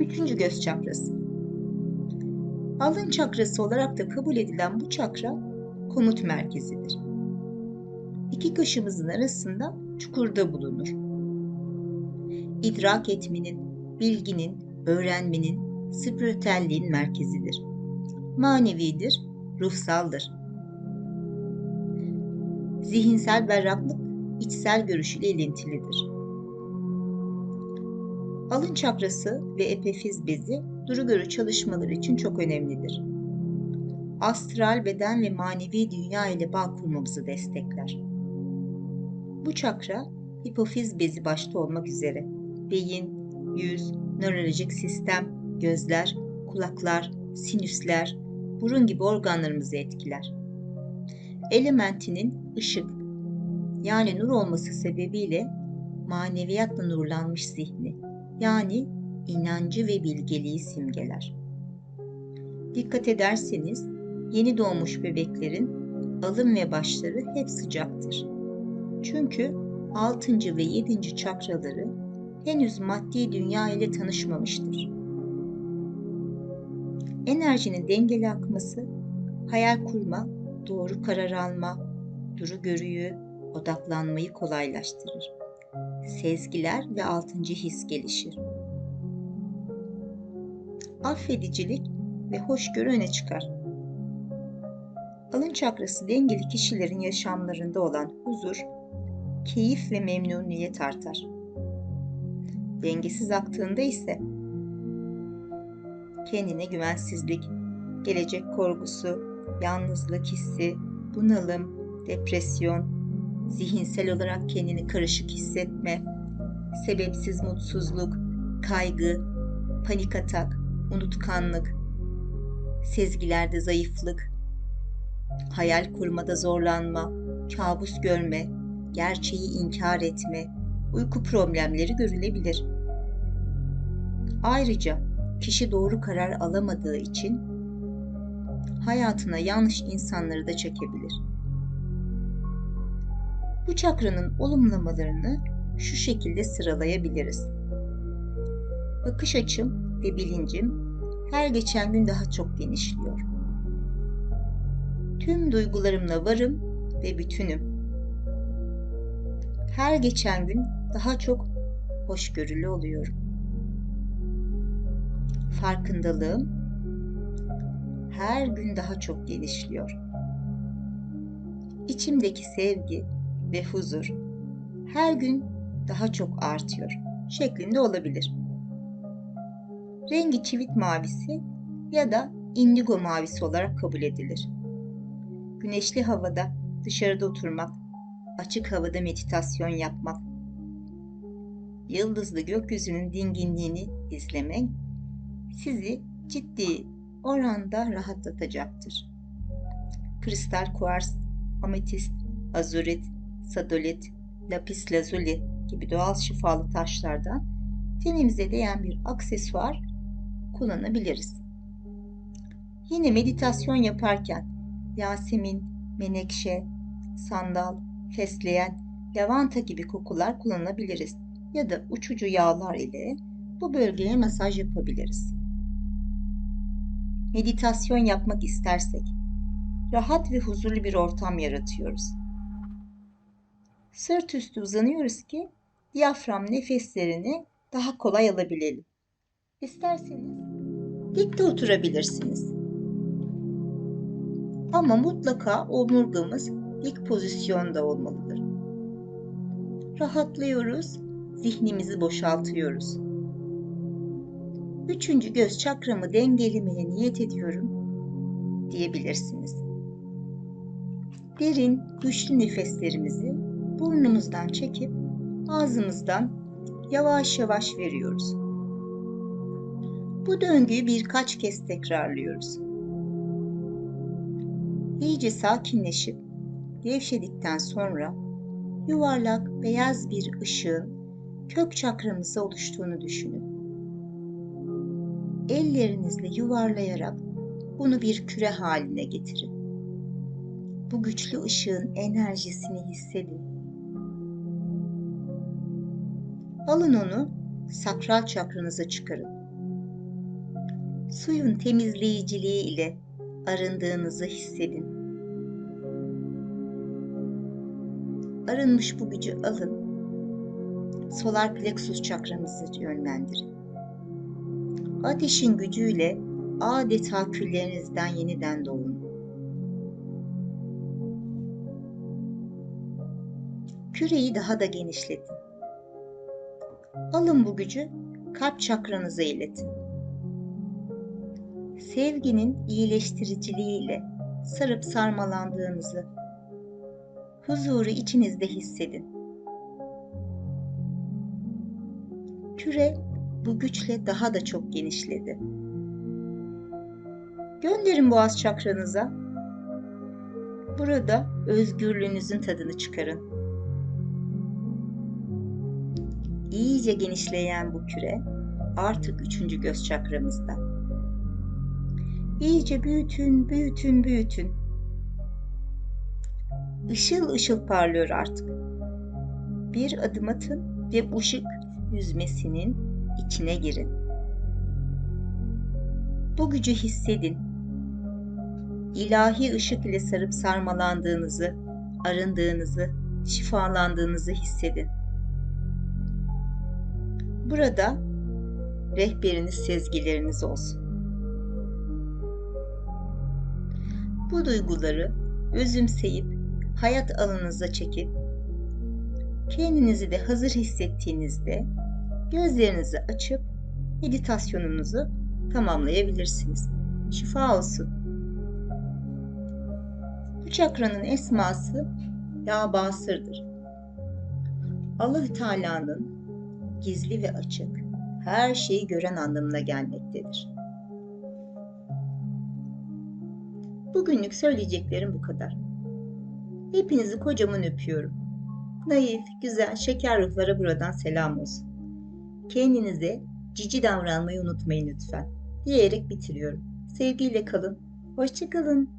Üçüncü göz çakrası. Alın çakrası olarak da kabul edilen bu çakra komut merkezidir. İki kaşımızın arasında çukurda bulunur. İdrak etmenin, bilginin, öğrenmenin, spiritüelliğin merkezidir. Manevidir, ruhsaldır. Zihinsel berraklık içsel görüş ile ilintilidir. Alın çakrası ve epifiz bezi duru görü çalışmaları için çok önemlidir. Astral beden ve manevi dünya ile bağ kurmamızı destekler. Bu çakra hipofiz bezi başta olmak üzere beyin, yüz, nörolojik sistem, gözler, kulaklar, sinüsler, burun gibi organlarımızı etkiler. Elementinin ışık yani nur olması sebebiyle maneviyatla nurlanmış zihni yani inancı ve bilgeliği simgeler. Dikkat ederseniz yeni doğmuş bebeklerin alın ve başları hep sıcaktır. Çünkü 6. ve 7. çakraları henüz maddi dünya ile tanışmamıştır. Enerjinin dengeli akması, hayal kurma, doğru karar alma, duru görüyü, odaklanmayı kolaylaştırır. Sezgiler ve altıncı his gelişir. Affedicilik ve hoşgörü öne çıkar. Alın çakrası dengeli kişilerin yaşamlarında olan huzur, keyif ve memnuniyet artar. Dengesiz aktığında ise kendine güvensizlik, gelecek korkusu, yalnızlık hissi, bunalım, depresyon, zihinsel olarak kendini karışık hissetme, sebepsiz mutsuzluk, kaygı, panik atak, unutkanlık, sezgilerde zayıflık, hayal kurmada zorlanma, kabus görme, gerçeği inkar etme, uyku problemleri görülebilir. Ayrıca kişi doğru karar alamadığı için hayatına yanlış insanları da çekebilir. Bu çakranın olumlamalarını şu şekilde sıralayabiliriz. Bakış açım ve bilincim her geçen gün daha çok genişliyor. Tüm duygularımla varım ve bütünüm. Her geçen gün daha çok hoşgörülü oluyorum. Farkındalığım her gün daha çok genişliyor. İçimdeki sevgi ve huzur her gün daha çok artıyor şeklinde olabilir. Rengi çivit mavisi ya da indigo mavisi olarak kabul edilir. Güneşli havada dışarıda oturmak, açık havada meditasyon yapmak, yıldızlı gökyüzünün dinginliğini izlemek sizi ciddi oranda rahatlatacaktır. Kristal kuars, ametist, azurit, sadolit, lapis lazuli gibi doğal şifalı taşlardan tenimize değen bir aksesuar kullanabiliriz. Yine meditasyon yaparken Yasemin, menekşe, sandal, fesleğen, lavanta gibi kokular kullanabiliriz ya da uçucu yağlar ile bu bölgeye masaj yapabiliriz. Meditasyon yapmak istersek rahat ve huzurlu bir ortam yaratıyoruz. Sırt üstü uzanıyoruz ki diyafram nefeslerini daha kolay alabilelim. İsterseniz dik de oturabilirsiniz. Ama mutlaka omurgamız dik pozisyonda olmalıdır. Rahatlıyoruz, zihnimizi boşaltıyoruz. Üçüncü göz çakramı dengelemeye niyet ediyorum diyebilirsiniz. Derin, güçlü nefeslerimizi burnumuzdan çekip ağzımızdan yavaş yavaş veriyoruz. Bu döngüyü birkaç kez tekrarlıyoruz. İyice sakinleşip gevşedikten sonra yuvarlak beyaz bir ışığın kök çakramızda oluştuğunu düşünün. Ellerinizle yuvarlayarak bunu bir küre haline getirin. Bu güçlü ışığın enerjisini hissedin. Alın onu sakral çakranıza çıkarın. Suyun temizleyiciliği ile arındığınızı hissedin. Arınmış bu gücü alın. Solar plexus çakranızı yönlendirin. Ateşin gücüyle adeta küllerinizden yeniden doğun. Küreyi daha da genişletin. Alın bu gücü kalp çakranıza iletin. Sevginin iyileştiriciliğiyle sarıp sarmalandığınızı, huzuru içinizde hissedin. Küre bu güçle daha da çok genişledi. Gönderin boğaz çakranıza. Burada özgürlüğünüzün tadını çıkarın. İyice genişleyen bu küre artık üçüncü göz çakramızda. İyice büyütün, büyütün, büyütün. Işıl ışıl parlıyor artık. Bir adım atın ve ışık yüzmesinin içine girin. Bu gücü hissedin. İlahi ışık ile sarıp sarmalandığınızı, arındığınızı, şifalandığınızı hissedin. Burada rehberiniz sezgileriniz olsun. Bu duyguları özümseyip hayat alanınıza çekip kendinizi de hazır hissettiğinizde gözlerinizi açıp meditasyonunuzu tamamlayabilirsiniz. Şifa olsun. Bu çakranın esması Ya Basır'dır. Allahü Teala'nın gizli ve açık, her şeyi gören anlamına gelmektedir. Bugünlük söyleyeceklerim bu kadar. Hepinizi kocaman öpüyorum. Naif, güzel, şeker ruhlara buradan selam olsun. Kendinize cici davranmayı unutmayın lütfen. Diyerek bitiriyorum. Sevgiyle kalın. Hoşçakalın.